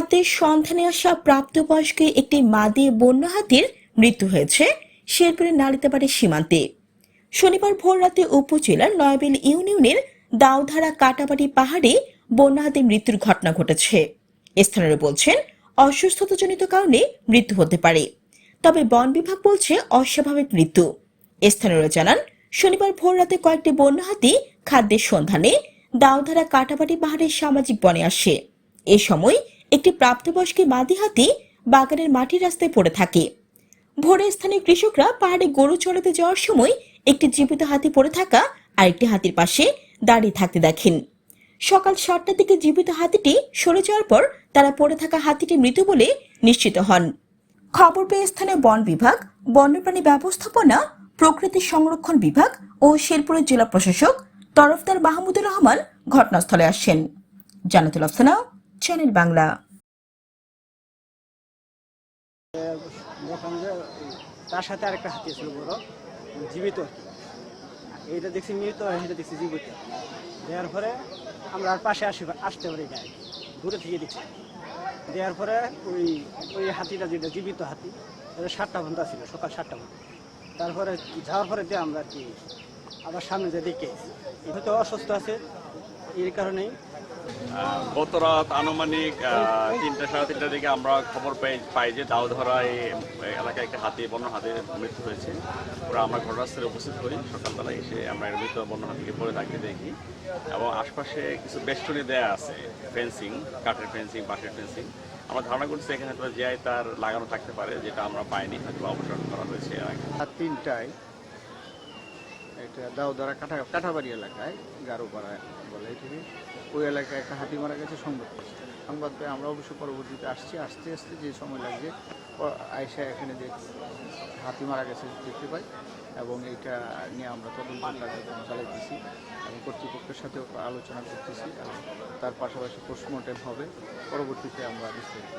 খাদ্যের সন্ধানে আসা প্রাপ্তবয়স্ক একটি মাদি বন্য হাতির মৃত্যু হয়েছে শেরপুরের নালিতাবাড়ি সীমান্তে। শনিবার ভোর রাতে উপজেলার নয়াবিল ইউনিয়নের দাউধারা কাটাবাড়ি পাহাড়ে বন্য হাতির মৃত্যুর ঘটনা ঘটেছে। স্থানীয়রা বলছেন, অসুস্থতাজনিত কারণে মৃত্যু হতে পারে। তবে বন বিভাগ বলছে, অস্বাভাবিক মৃত্যু। স্থানীয়রা জানান, শনিবার ভোর রাতে কয়েকটি বন্য হাতি খাদ্যের সন্ধানে দাউধারা কাটাবাড়ি পাহাড়ের সামাজিক বনে আসে। এ সময় একটি প্রাপ্তবয়স্ক মাদি হাতি বাগানের মাটির রাস্তায় পড়ে থাকে। ভোরে স্থানীয় কৃষকরা পাহাড়ে গরু চড়াতে যাওয়ার সময় একটি জীবিত হাতি পড়ে থাকা আরেকটি হাতির পাশে দাঁড়িয়ে থাকতে দেখেন। সকাল সাতটার দিকে জীবিত হাতিটি সরে যাওয়ার পর তারা পড়ে থাকা হাতিটি মৃত বলে নিশ্চিত হন। খবর পেয়ে স্থানীয় বন বিভাগ, বন্যপ্রাণী ব্যবস্থাপনা, প্রকৃতি সংরক্ষণ বিভাগ ও শেরপুরের জেলা প্রশাসক তরফদার মাহমুদুর রহমান ঘটনাস্থলে আসেন। জানাতুল আফসানা, চ্যানেল বাংলা। তার সাথে আরেকটা হাতি ছিল বড়, জীবিত এইটা দেখছি মৃত এটা দেখছি জীবিত। দেওয়ার পরে আমরা আর পাশে আসি, আসতে পারি না দূরে থেকে দেখছি। দেওয়ার পরে ওই ওই হাতিটা যেটা জীবিত হাতি, এটা সাতটা ঘণ্টা ছিল, সকাল সাতটা ঘণ্টা তারপরে যাওয়ার পরে দিয়ে আমরা কি আবার সামনে যে দেখে হয়তো অসুস্থ আছে এর কারণেই গত রাত আনুমানিক তিনটা সাড়ে তিনটার দিকে আমরা খবর পাই পাই যে দাউধরা এই এলাকায় একটা হাতি, বন্য হাতির মৃত্যু হয়েছে। ওরা আমরা ঘটনাস্থলে উপস্থিত হই। সকালবেলা এসে আমরা এর মৃত বন্য হাতিকে পড়ে থাকতে দেখি এবং আশপাশে কিছু বেষ্টনী দেয়া আছে ফেন্সিং কাঠের ফেন্সিং বাঁশের ফেন্সিং আমরা ধারণা করছি এখানে হয়তো জিআই তার লাগানো থাকতে পারে, যেটা আমরা পাইনি হয়তো বা অপসারণ করা হয়েছে তিনটায় এটা দাউদারা কাঠা, কাঠাবাড়ি এলাকায় গারোপাড়া বলে এটিকে ওই এলাকায় একটা হাতি মারা গেছে সংবাদ। সংবাদ পেয়ে আমরা অবশ্য পরবর্তীতে আসছি। আসতে আসতে যে সময় লাগছে আয়সা এখানে যে হাতি মারা গেছে দেখতে পাই। এবং এইটা নিয়ে আমরা তদন্ত কার্যক্রম চালাইতেছি এবং কর্তৃপক্ষের সাথেও আলোচনা করতেছি। তার পাশাপাশি পোস্টমর্টেম হবে। পরবর্তীতে আমরা বিস্তারিত।